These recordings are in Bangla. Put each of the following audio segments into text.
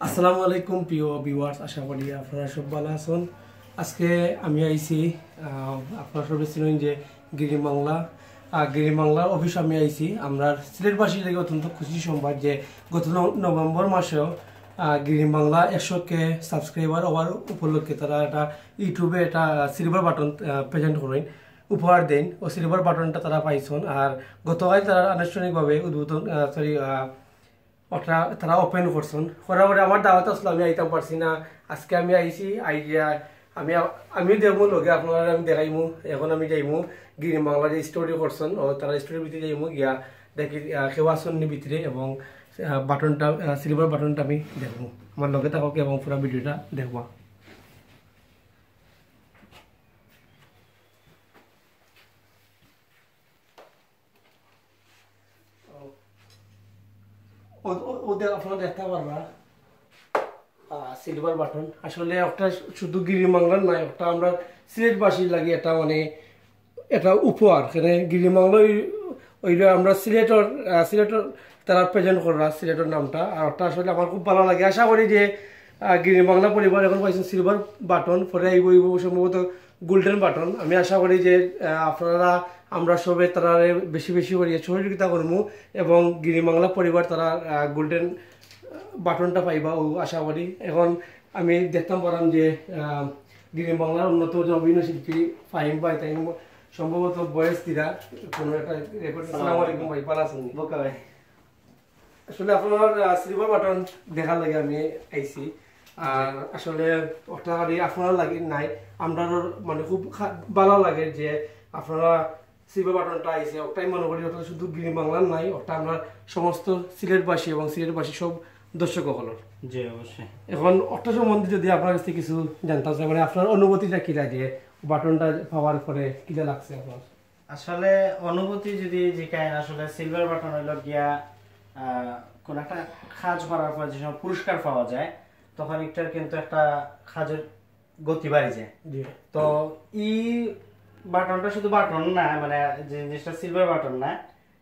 আসসালামু আলাইকুম প্রিয় ভিউয়ার্স আশা করি আপনারা সব ভালো আছেন। আজকে আমি আইছি আপনারা সবাই চিনেন যে গিরি বাংলা। গিরি বাংলার অফিস আমি আইছি। আমরা সিলেটবাসী থেকে অত্যন্ত খুশি সংবাদ যে গত নভেম্বর মাসেও আহ, গিরি বাংলা একশো কে সাবস্ক্রাইবার হওয়ার উপলক্ষে তারা একটা ইউটিউবে একটা সিলভার বাটন প্রেজেন্ট করেন উপহার দেন। ও সিলভার বাটনটা তারা পাইছেন। আর গতকাল তারা আনুষ্ঠানিকভাবে উদ্বোধন সরি ওটা তারা ওপেন করছেন। করার পরে আমার দাওয়াত আসলো আমি আইতাম পারছি না। আজকে আমি আইছি, আইয়া আমি আমি দেখব লগে আপনারা আমি দেখাইমু এখন আমি যাইমু গিরি বাংলা যে স্টোরি করছেন ও তারা স্টোরির ভিতরে যাইমু, গিয়া দেখি সেবাসনের ভিতরে এবং বাটনটা সিলভার বাটনটা আমি দেখব আমার লগে থাকক, এবং পুরো ভিডিওটা দেখব ওদের আপনারা দেখতে পারবা। সিলভার বাটন আসলে একটা শুধু গিরিমাংলার নয়, একটা আমরা সিলেটবাসীর লাগে, এটা মানে এটা উপহার। এখানে গিরিমাংলা ওইটা আমরা সিলেটর সিলেটর তারা প্রেজেন্ট করা সিলেটের নামটা। আর ওটা আসলে আমার খুব ভালো লাগে। আশা করি যে গিরিমাংলা পরিবার এখন পাইছেন সিলভার বাটন পরে আইব সম্ভবত গোল্ডেন বাটন আমি আশা করি যে আপনারা আমরা সবে তারা বেশি বেশি করে সহযোগিতা করব এবং গিরিবাংলা পরিবার তারা গোল্ডেন বাটনটা পাইবা ও আশা করি। এখন আমি দেখতাম পারাম যে আহ, গ্রিন বাংলার উন্নত যে অভিনয় শিল্পী ফাহিম ভাই তাই সম্ভবত বয়স দিরা কোনো একটা রেকর্ড আসসালামু আলাইকুম। ভাই ভালো আছেন বোকা ভাই। আসলে আপনার সিলভার বাটন দেখার লাগে আমি আইছি। আর আসলে ওটা খালি আপনার লাগে নাই। আমরা মানে খুব ভালো লাগে যে আপনারা সিলভার বাটনটা আইছে ওটাই মনে করি ওটা শুধু গ্রিন বাংলার নাই ওটা আমরা সমস্ত সিলেটবাসী এবং সিলেটবাসী সব দর্শক হলর জি অবশ্যই। এখন অটো সম্বন্ধে যদি আপনার কাছে কিছু জানতে চাই মানে আপনার অনুভূতিটা কি লাগে? বাটনটা পাওয়ার পরে কিটা লাগছে আপনার? আসলে অনুভূতি যদি জিকায় আসলে সিলভার বাটন হইল গিয়া কোন একটা কাজ করার পর যে সময় পুরস্কার পাওয়া যায় তখন একটার কিন্তু একটা কাজের গতি বাড়ি যায়। তো ই বাটনটা শুধু বাটন না মানে যে জিনিসটা সিলভার বাটন না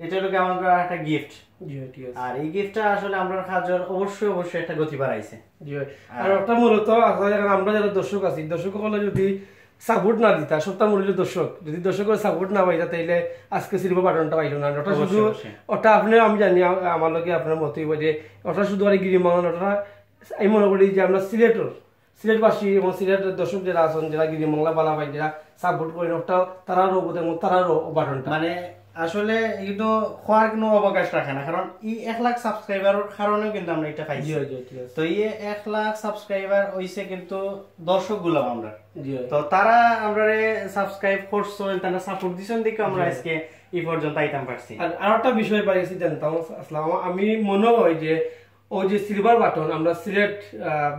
এটা হলো আমাদের একটা গিফট আর এই গিফটটা আসলে আমরা কাজের অবশ্যই অবশ্যই একটা গতি বাড়াইছে। জি আর ওটা মূলত আমরা যারা দর্শক আছি দর্শক হলে যদি সাপোর্ট না দিতা সপ্তাহ মূল্য দর্শক। যদি দর্শকের সাপোর্ট না পাইতা তাইলে আজকে সিলভার বাটনটা পাইলো না। ওটা শুধু। ওটা আপনি আমি জানি আমার লগে আপনার মতই যে ওটা শুধু আর গিরি মাংন ওটা আমি মনে করি যে আমরা সিলেটর সিলেটবাসী এবং সিলেটের দর্শক যারা আছেন যারা গিরি বাংলা পাই যারা সাপোর্ট করেন ওটা তারারও এবং তারারও বাটনটা মানে আসলে কিন্তু হওয়ার কোনো অবকাশ রাখে না কারণ এই এক লাখ সাবস্ক্রাইবারের কারণেও কিন্তু আমরা এটা পাইছি। তো এই এক লাখ সাবস্ক্রাইবার হইছে কিন্তু দর্শকগুলো আমরা। তো তারা আমরা সাবস্ক্রাইব করছেন তারা সাপোর্ট দিছেন দেখে আমরা আজকে এই পর্যন্ত আইতাম পারছি। আর আরেকটা বিষয় পাইছি জানতাম আসলাম আমি মনে হয় যে ওই যে সিলভার বাটন আমরা সিলেট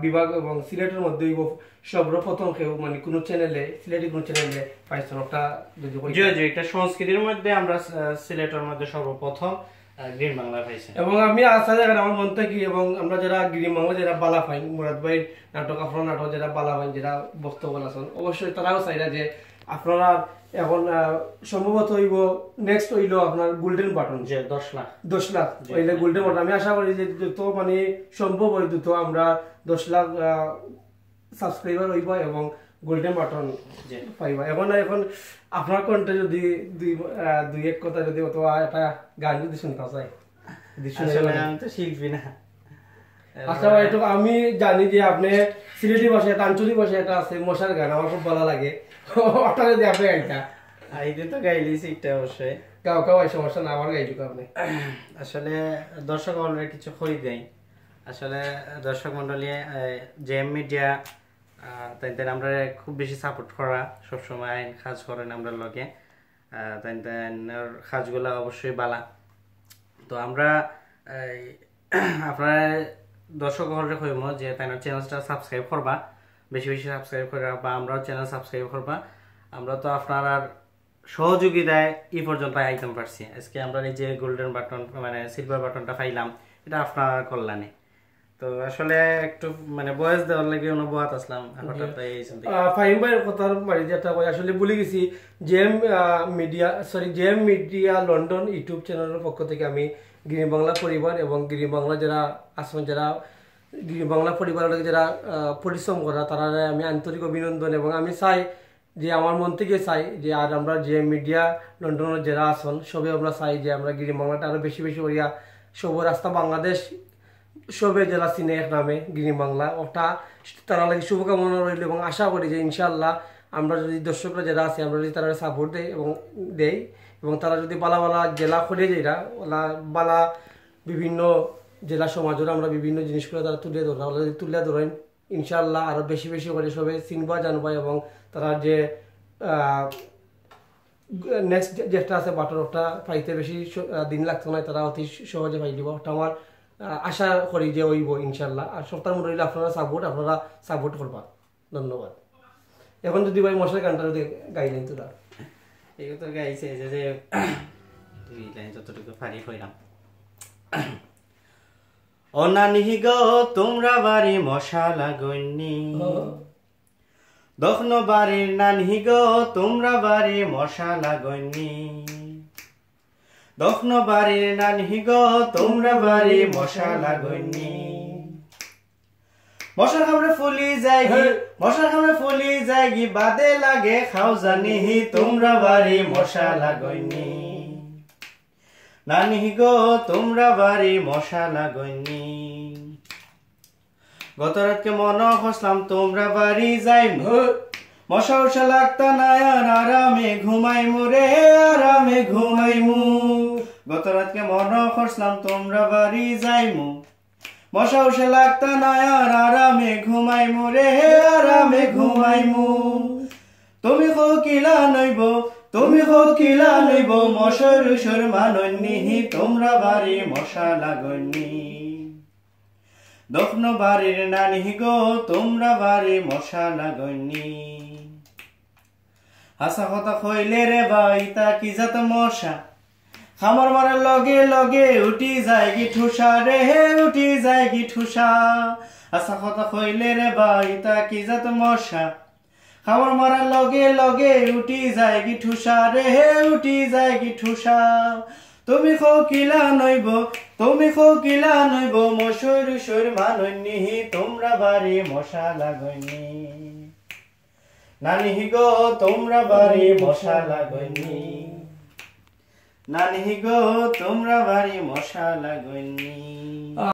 বিভাগ এবং সিলেটের মধ্যে সর্বপ্রথম কেউ মানে কোনো চ্যানেলে সিলেটি কোনো চ্যানেলে পাইছেন? ওটা যদি কই- জি জি এটা সংস্কৃতির মধ্যে আমরা সিলেটের মধ্যে সর্বপ্রথম গ্রিন বাংলা পাইছি এবং আমি আশা জায়গায় আমার মন থেকে এবং আমরা যারা গিরি বাংলা যারা বালা পাইন মুরাদ ভাইয়ের নাটক আপনার নাটক যারা বালা পাইন যারা বক্তব্য আছেন অবশ্যই তারাও চাইরা যে আপনারা এখন সম্ভবত হইব নেক্সট হইল আপনার গোল্ডেন বাটন যে দশ লাখ। দশ লাখ। হইলে গোল্ডেন বাটন আমি আশা করি যে যত মানে সম্ভব হয় দ্রুত আমরা দশ লাখ সাবস্ক্রাইবার হইব এবং গোল্ডেন বাটন। পাইবা। এখন এখন আপনার কণ্ঠে যদি দুই দুই এক কথা যদি অথবা একটা গান যদি শুনতে চাই। আমি তো শিল্পী না। আচ্ছা একটু আমি জানি যে আপনি সিলেটি ভাষায় আঞ্চলিক ভাষায় একটা আছে মশার গান আমার খুব ভালো লাগে। ওটা যদি আপনি গাইটা আইতে তো গাইলিছি এটা অবশ্যই। কাউ কাউ এই সমস্যা না আমার গাইটুকু আপনি। আসলে দর্শক অলরেডি কিছু খরি দেয় আসলে দর্শক মন্ডলী জেএম মিডিয়া তাই তাই আমরা খুব বেশি সাপোর্ট করা সবসময় আইন কাজ করেন আমরা লগে। আহ, তাই তাই কাজগুলো অবশ্যই বালা। তো আমরা আপনারা দর্শক হলে কইম যে তাই চ্যানেলটা সাবস্ক্রাইব করবা, বেশি বেশি সাবস্ক্রাইব করে বা আমরাও চ্যানেল সাবস্ক্রাইব করবা। আমরা তো আপনার আর সহযোগিতায় এই পর্যন্ত আইটেম পারছি। আজকে আমরা এই যে গোল্ডেন বাটন মানে সিলভার বাটনটা পাইলাম, এটা আপনার কল্যাণে। তো আসলে একটু মানে বয়স দেওয়ার লাগে অনুভব আসলাম ফাহিম ভাইয়ের কথার মানে যেটা কই আসলে ভুলে গেছি JM media sorry JM media London YouTube চ্যানেলের পক্ষ থেকে আমি গিরি বাংলা পরিবার এবং গিরি বাংলা যারা আসন যারা গিরি বাংলা পরিবারের যারা পরিশ্রম করা তারা আমি আন্তরিক অভিনন্দন এবং আমি চাই যে আমার মন থেকে চাই যে আর আমরা যে মিডিয়া লন্ডনের যারা আসন সবে আমরা চাই যে আমরা গিরি বাংলাটা আরও বেশি বেশি করিয়া সব রাস্তা বাংলাদেশ সবে জেলা এক নামে গিরিম বাংলা ওটা তারা লাগে শুভকামনা রইল এবং আশা করি যে ইনশাল্লাহ আমরা যদি দর্শকরা যারা আছে, আমরা যদি তারা সাপোর্ট দেয় এবং দেই এবং তারা যদি বালা বালা জেলা খুলে যাইরা ওলা বালা বিভিন্ন জেলা সমাজের আমরা বিভিন্ন জিনিসগুলো তারা তুলে ধরা ওরা যদি তুলে ধরেন ইনশাল্লাহ আরও বেশি বেশি করে সবে চিনবা জানবা এবং তারা যে নেক্সট যেটা আছে বাটর ওটা পাইতে বেশি দিন লাগতো না, তারা অতি সহজে পাই দিব। ওটা আমার আশা করি যে হইব ইনশাল্লাহ আর সপ্তাহ মধ্যে হইলে আপনারা সাপোর্ট আপনারা সাপোর্ট করবা। ধন্যবাদ। এখন যদি ভাই মশার গানটা যদি গাইলেন তোরা। এগুলো তো গাইছে যে যে দুই লাইন যতটুকু পারি হইলাম অনানিহি গো, তোমরা বাড়ি মশালা গন্যি দক্ষিণ বাড়ির নানহি গো, তোমরা বাড়ি মশালা গন্যি দক্ষিণ বাড়ির নানহি গো তোমরা বাড়ি মশালা গন্যি মশার কামড়ে ফুলি যায়গি মশার কামড়ে ফুলি যায়গি বাদে লাগে খাও জানি তোমরা বাড়ি মশা লাগনি। নানি গো তোমরা বাড়ি মশা লাগনি। গত রাতকে মন হসলাম তোমরা বাড়ি যাই মশা লাগতা না আর আরামে ঘুমাইমু রে আরামে ঘুমাই মু। গত রাতকে মন হসলাম তোমরা বাড়ি যাইমু। মশা উষে লাগতা না আর আরামে ঘুমাইমু রে আরামে ঘুমাই মু। তুমি কিলা নইব, তুমি কিলা নইব মশার উষর মাননি তোমরা বাড়ি মশা লাগনি দক্ষিণ বাড়ির নানি গো, তোমরা বাড়ি মশা লাগনি হাসা কথা কইলে রে বাইতা কি জাত মশা? খামার মারার লগে লগে উঠি যায় কি ঠুসা রে, হে উঠি যায় কি ঠুসা। আশা কথা কইলে রে বাইতা কি জাত মশা? খামার মারার লগে লগে উঠি যায় কি ঠুসা রে, হে উঠি যায় কি ঠুসা। তুমি কিলা নইব, তুমি কিলা নইব, মশুর সুর মাননি তোমরা বাড়ি মশা লাগনি। নানি গো তোমরা বাড়ি মশা লাগনি নানি গো তোমরা বাড়ি মশা লাগনি